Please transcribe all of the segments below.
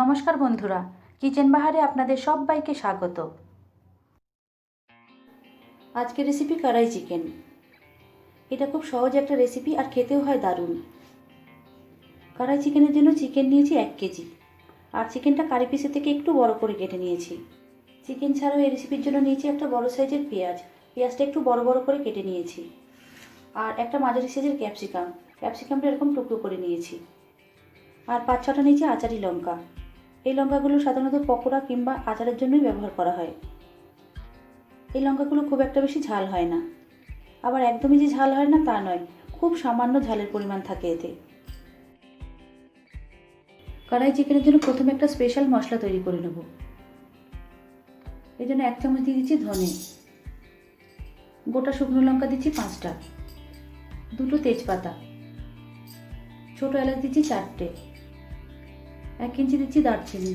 নমস্কার বন্ধুরা, কিচেন বাহারে আপনাদের সবাইকে স্বাগত। আজকের রেসিপি কড়াই চিকেন এটা খুব সহজ একটা রেসিপি আর খেতেও হয় দারুণ। কড়াই চিকেনের জন্য চিকেন নিয়েছি এক কেজি। আর চিকেনটা কারি পিসের থেকে একটু বড় করে কেটে নিয়েছি। চিকেন ছাড়াও এই রেসিপির জন্য নিয়েছি একটা বড় সাইজের পেঁয়াজ। পেঁয়াজটা একটু বড় বড় করে কেটে নিয়েছি। আর একটা মাঝারি সাইজের ক্যাপসিকাম ক্যাপসিকামটা এরকম টুকরো করে নিয়েছি। আর পাঁচ ছটা নিয়েছি আচারি লঙ্কা। এই লঙ্কাগুলো সাধারণত পকোড়া কিংবা আচারের জন্যই ব্যবহার করা হয়। এই লঙ্কাগুলো খুব একটা বেশি ঝাল হয় না। আবার একদমই যে ঝাল হয় না তা নয়, খুব সামান্য ঝালের পরিমাণ থাকে এতে। কড়াই চিকেনের জন্য প্রথমে একটা স্পেশাল মশলা তৈরি করে নেব। এই জন্য এক চামচ দিয়ে দিচ্ছি ধনে। গোটা শুকনো লঙ্কা দিচ্ছি পাঁচটা। দুটো তেজপাতা। ছোটো এলাচ দিচ্ছি চারটে। এক ইঞ্চি দিচ্ছি দারচিনি।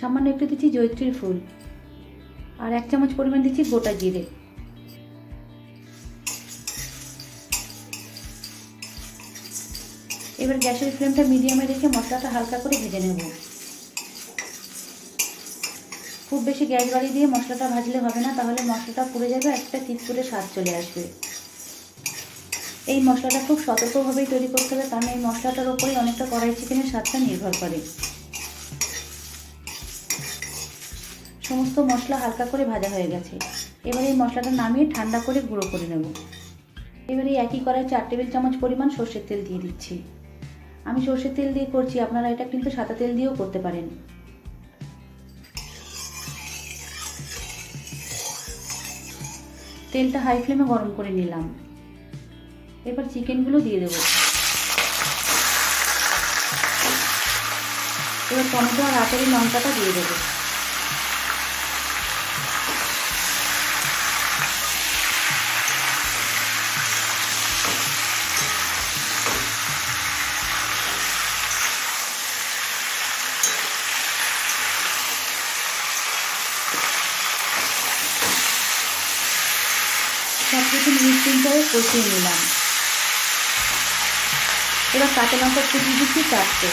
সামান্য একটু দিচ্ছি জৈত্রীর ফুল। আর এক চামচ পরিমাণ দিচ্ছি গোটা জিরে। এবার গ্যাসের ফ্লেমটা মিডিয়ামে রেখে মশলাটা হালকা করে ভেজে নেব। খুব বেশি গ্যাস বাড়িয়ে দিয়ে মশলাটা ভাজলে হবে না, তাহলে মশলাটা পুড়ে যাবে, একটা চিৎপুরে স্বাদ চলে আসবে। এই মশলাটা খুব সতর্কভাবেই তৈরি করতে হবে, কারণ এই মশলাটার ওপরেই অনেকটা কড়াই চিকেনের স্বাদটা নির্ভর করে। সমস্ত মশলা হালকা করে ভাজা হয়ে গেছে। এবার এই মশলাটা নামিয়ে ঠান্ডা করে গুঁড়ো করে নেব। এবারে একই কড়াই চার টেবিল চামচ পরিমাণ সর্ষের তেল দিয়ে দিচ্ছি। আমি সর্ষের তেল দিয়ে করছি, আপনারা এটা কিন্তু সাদা তেল দিয়েও করতে পারেন। তেলটা হাই ফ্লেমে গরম করে নিলাম। এবার চিকেনগুলো দিয়ে দেবো। এবার টমেটো আর আচারি লঙ্কাটা দিয়ে দেবো। সব কিছু মিক্সিং করে কষিয়ে নিলাম। এবার কাঁচা লঙ্কা কুচি দিচ্ছি চারটে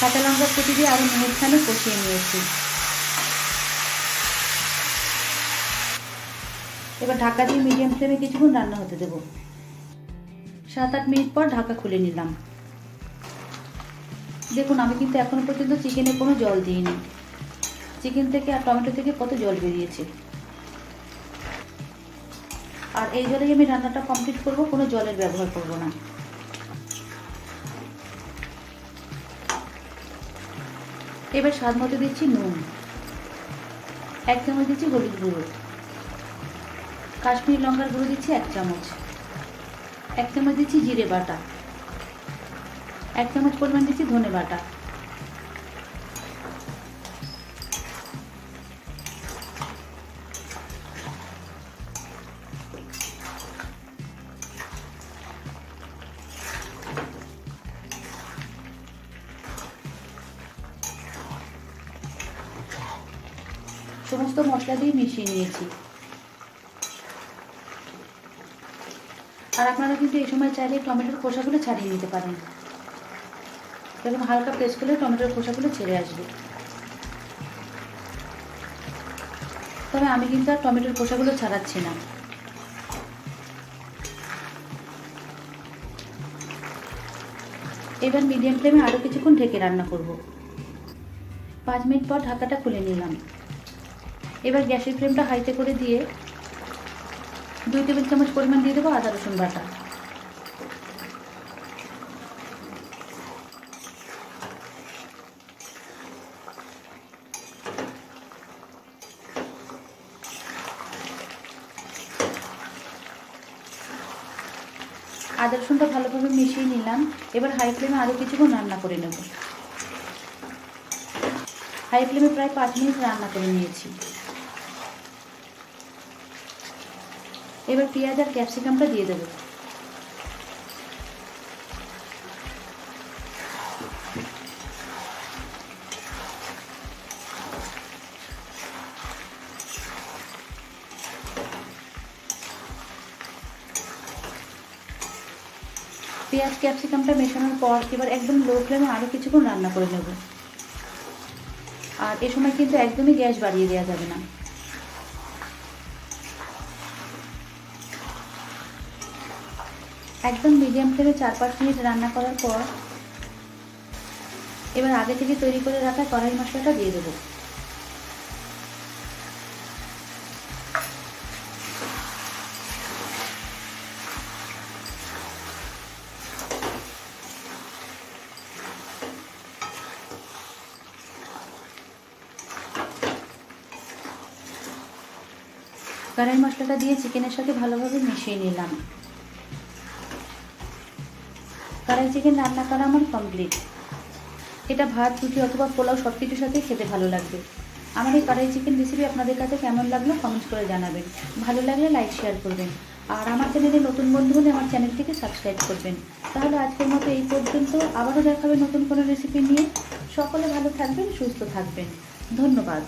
কাঁচা লঙ্কা কুচি দিয়ে আরও মিনিটখানে কষিয়ে নিয়েছি। এবার ঢাকা দিয়ে মিডিয়াম ফ্লেমে কিছুক্ষণ রান্না হতে দেবো। সাত আট মিনিট পর ঢাকা খুলে নিলাম। দেখুন, আমি কিন্তু এখনও পর্যন্ত চিকেনে কোনো জল দিইনি। চিকেন থেকে আর টমেটো থেকে কত জল বেরিয়েছে। আর এই জলেই আমি রান্নাটা কমপ্লিট করব, কোনো জলের ব্যবহার করব না। এবার স্বাদ মতো দিচ্ছি নুন। এক চামচ দিচ্ছি হলুদ গুঁড়ো। কাশ্মীর লঙ্কার গুঁড়ো দিচ্ছি এক চামচ। এক চামচ দিচ্ছি জিরে বাটা। এক চামচ পরিমাণ দিচ্ছি ধনে বাটা। সমস্ত মশলা দিয়ে মিশিয়ে নিয়েছি। আর আপনারা কিন্তু এই সময় চাইলে টমেটোর খোসাগুলো ছাড়িয়ে নিতে পারেন। এবং হালকা প্রেস করলে টমেটোর খোসাগুলো ছেড়ে আসবে। তবে আমি কিন্তু আর টমেটোর খোসাগুলো ছাড়াচ্ছি না। এবার মিডিয়াম ফ্লেমে আরও কিছুক্ষণ ঢেকে রান্না করব। পাঁচ মিনিট পর ঢাকাটা খুলে নিলাম। এবার গ্যাসের ফ্লেমটা হাইতে করে দিয়ে দুই টেবিল চামচ পরিমাণ দিয়ে দেবো আদা রসুন বাটা। আদা রসুনটা ভালোভাবে মিশিয়ে নিলাম। এবার হাই ফ্লেমে আরও কিছুক্ষণ রান্না করে নেব। হাই ফ্লেমে প্রায় পাঁচ মিনিট রান্না করে নিয়েছি। এবার পেঁয়াজ আর ক্যাপসিকামটা দিয়ে দেবো। পেঁয়াজ ক্যাপসিকামটা মেশানোর পর এবার একদম লো ফ্লেমে আরও কিছুক্ষণ রান্না করে নেব। আর এ সময় কিন্তু একদমই গ্যাস বাড়িয়ে দেওয়া যাবে না। একদম মিডিয়াম ফ্লেমে চার পাঁচ মিনিট রান্না করার পর এবার আগে থেকে তৈরি করে রাখা কড়াই মশলাটা দিয়ে দেবো। কড়াই মশলাটা দিয়ে চিকেনের সাথে ভালোভাবে মিশিয়ে নিলাম। কড়াই চিকেন রান্না করা আমার কমপ্লিট এটা ভাত, রুটি অথবা পোলাও সব কিছুর সাথে খেতে ভালো লাগবে। আমার এই কড়াই চিকেন রেসিপি আপনাদের কাছে কেমন লাগল কমেন্ট করে জানাবেন। ভালো লাগলে লাইক শেয়ার করবেন। আর আমার চ্যানেলে নতুন বন্ধু হলে আমার চ্যানেলটিকে সাবস্ক্রাইব করবেন। তাহলে আজকের মতো এই পর্যন্ত। আবারও দেখাবে নতুন কোনো রেসিপি নিয়ে। সকলে ভালো থাকবেন, সুস্থ থাকবেন। ধন্যবাদ।